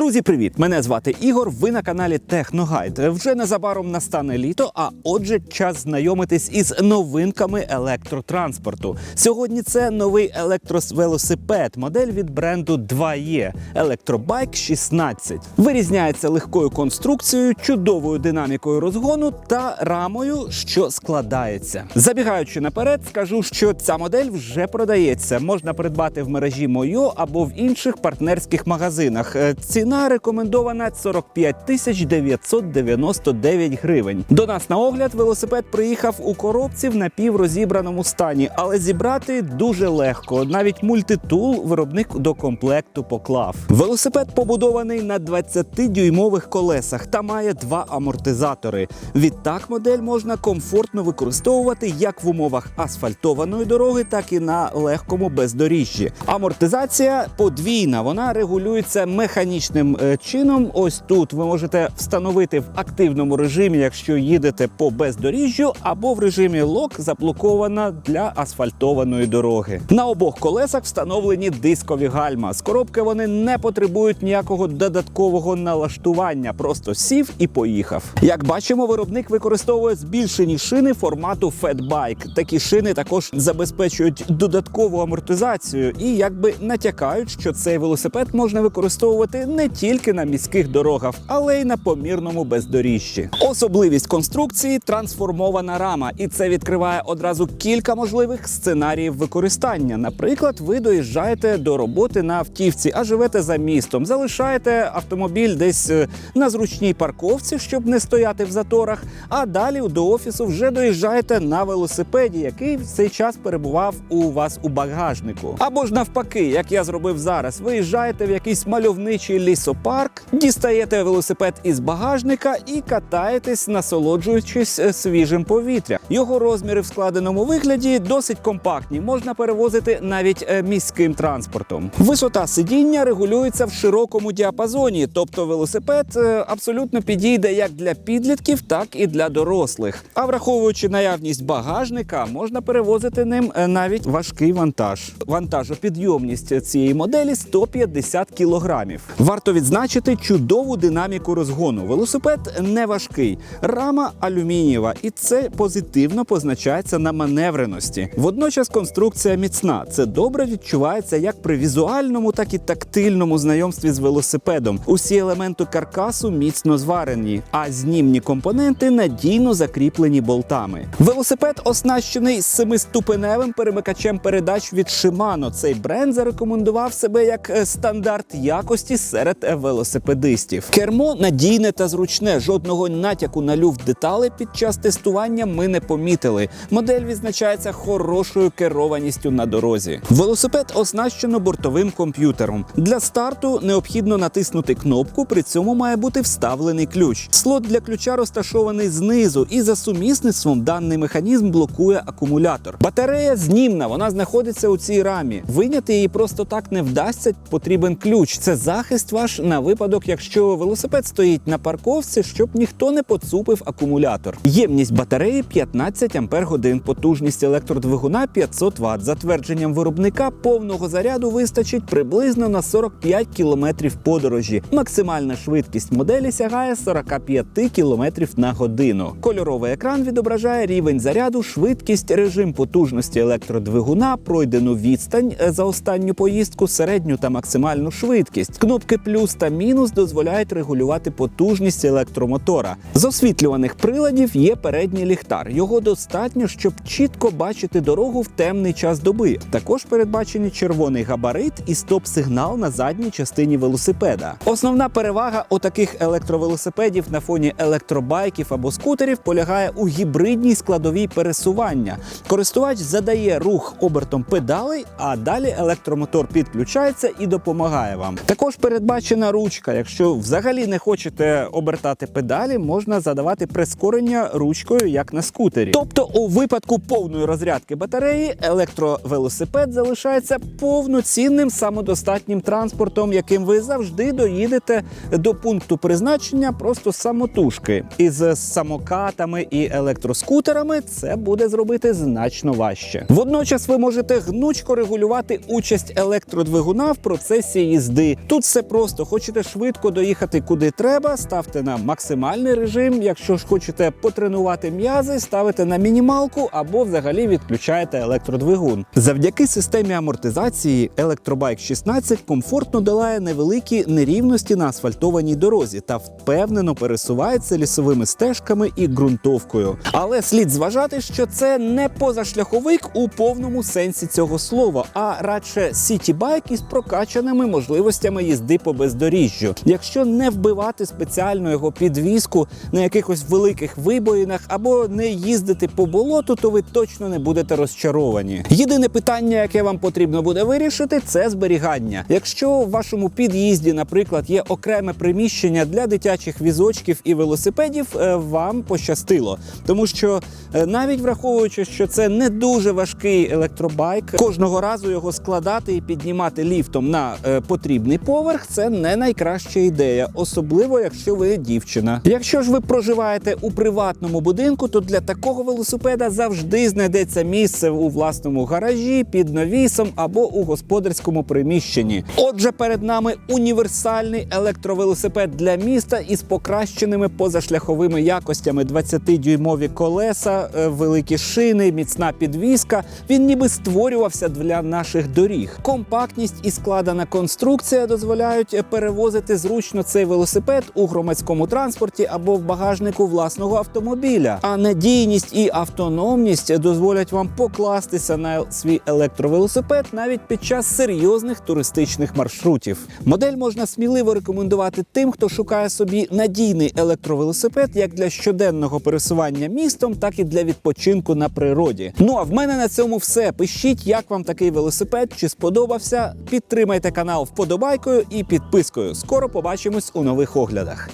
Друзі, привіт! Мене звати Ігор. Ви на каналі Техногайд. Вже незабаром настане літо, а отже, час знайомитись із новинками електротранспорту. Сьогодні це новий електровелосипед, модель від бренду 2E Electrobike 16. Вирізняється легкою конструкцією, чудовою динамікою розгону та рамою, що складається. Забігаючи наперед, скажу, що ця модель вже продається. Можна придбати в мережі Мойо або в інших партнерських магазинах. Е, Ціна рекомендована 45 тисяч 999 гривень. До нас на огляд велосипед приїхав у коробці в напіврозібраному стані, але зібрати дуже легко. Навіть мультитул виробник до комплекту поклав. Велосипед побудований на 20-дюймових колесах та має два амортизатори. Відтак модель можна комфортно використовувати як в умовах асфальтованої дороги, так і на легкому бездоріжжі. Амортизація подвійна, вона регулюється механічним е, чином. Ось тут ви можете встановити в активному режимі, якщо їдете по бездоріжжю, або в режимі лок заблокована для асфальтованої дороги. На обох колесах встановлені дискові гальма. З коробки вони не потребують ніякого додаткового налаштування, просто сів і поїхав. Як бачимо, виробник використовує збільшені шини формату Fatbike. Такі шини також забезпечують додаткову амортизацію і якби натякають, що цей велосипед можна використовувати не тільки на міських дорогах, але й на помірному бездоріжжі. Особливість конструкції трансформована рама, і це відкриває одразу кілька можливих сценаріїв використання. Наприклад, ви доїжджаєте до роботи на автівці, а живете за містом, залишаєте автомобіль десь е, на зручній парковці, щоб не стояти в заторах. А далі до офісу вже доїжджаєте на велосипеді, який в цей час перебував у вас у багажнику. Або ж навпаки, як я зробив зараз, виїжджаєте в якийсь мальовничий лісопарк, дістаєте велосипед із багажника і катаєтесь, насолоджуючись е, свіжим повітрям. Його розміри в складеному вигляді досить компактні, можна перевозити навіть е, міським транспортом. Висота сидіння регулюється в широкому діапазоні, тобто велосипед е, абсолютно підійде як для підлітків, так і для дорослих. А враховуючи наявність багажника, можна перевозити ним навіть важкий вантаж. Вантажопідйомність цієї моделі 150 кілограмів. Варто відзначити чудову динаміку розгону. Велосипед не важкий, рама алюмінієва, і це позитивно позначається на маневреності. Водночас конструкція міцна. Це добре відчувається як при візуальному, так і тактильному знайомстві з велосипедом. Усі елементи каркасу міцно зварені, а знімні компоненти надійно закріплені болтами. Велосипед оснащений семиступеневим перемикачем передач від Shimano. Цей бренд зарекомендував себе як е, стандарт якості серед е, велосипедистів. Кермо надійне та зручне. Жодного натяку на люфт деталей під час тестування ми не помітили. Модель відзначається хорошою керованістю на дорозі. Велосипед оснащено бортовим комп'ютером. Для старту необхідно натиснути кнопку. При цьому має бути вставлений ключ. Слот для ключа розташований знизу, і за сумісництвом даний механізм блокує акумулятор. Батарея знімна, вона знаходиться у цій рамі. Виняти її просто так не вдасться. Потрібен ключ. Це захист ваш на випадок, якщо велосипед стоїть на парковці, щоб ніхто не поцупив акумулятор. Ємність батареї 15 ампер годин, потужність електродвигуна 500 Вт. За твердженням виробника повного заряду вистачить приблизно на 45 км подорожі. Максимальна швидкість моделі сягає 45 км на годину. Кольоровий екран відображає рівень заряду, швидкість, режим потужності електродвигуна, пройдену відстань е, за останню поїздку, середню та максимальну швидкість. Кнопки плюс та мінус дозволяють регулювати потужність електромотора. З освітлюваних приладів є передній ліхтар. Його достатньо, щоб чітко бачити дорогу в темний час доби. Також передбачені червоний габарит і стоп-сигнал на задній частині велосипеда. Основна перевага отаких електровелосипедів на фоні електробайків або скутерів полягає у гібридній складовій пересування. Користувач задає рух обертом педалей, а далі електромотор підключається і допомагає вам. Також передбачена ручка. Якщо взагалі не хочете обертати педалі, можна задавати прискорення ручкою, як на скутері. Тобто, у випадку повної розрядки батареї електровелосипед залишається повноцінним самодостатнім транспортом, яким ви завжди доїдете до пункту призначення просто самотужки. Із самокатами і електроскутерами це буде зробити значно важче. Водночас ви можете гнучко регулювати участь електродвигуна в процесі їзди. Тут все просто. Просто. Хочете швидко доїхати куди треба, ставте на максимальний режим. Якщо ж хочете потренувати м'язи, ставите на мінімалку або взагалі відключаєте електродвигун. Завдяки системі амортизації електробайк 16 комфортно долає невеликі нерівності на асфальтованій дорозі та впевнено пересувається лісовими стежками і ґрунтовкою. Але слід зважати, що це не позашляховик у повному сенсі цього слова, а радше сіті-байк із прокачаними можливостями їзди по бездоріжжю. Якщо не вбивати спеціально його підвіску на якихось великих вибоїнах або не їздити по болоту, то ви точно не будете розчаровані. Єдине питання, яке вам потрібно буде вирішити, це зберігання. Якщо в вашому під'їзді, наприклад, є окреме приміщення для дитячих візочків і велосипедів, е, вам пощастило, тому що е, навіть враховуючи, що це не дуже важкий електробайк, кожного разу його складати і піднімати ліфтом на е, потрібний поверх це не найкраща ідея, особливо якщо ви дівчина. Якщо ж ви проживаєте у приватному будинку, то для такого велосипеда завжди знайдеться місце у власному гаражі, під навісом або у господарському приміщенні. Отже, перед нами універсальний електровелосипед для міста із покращеними позашляховими якостями: 20-дюймові колеса, е, великі шини, міцна підвіска. Він ніби створювався для наших доріг. Компактність і складена конструкція дозволяють е, перевозити зручно цей велосипед у громадському транспорті або в багажнику власного автомобіля. А надійність і автономність дозволять вам покластися на свій електровелосипед навіть під час серйозних туристичних маршрутів. Модель можна сміливо рекомендувати тим, хто шукає собі надійний електровелосипед як для щоденного пересування містом, так і для відпочинку на природі. Ну а в мене на цьому все. Пишіть, як вам такий велосипед, чи сподобався. Підтримайте канал вподобайкою і підпискою. Скоро побачимось у нових оглядах.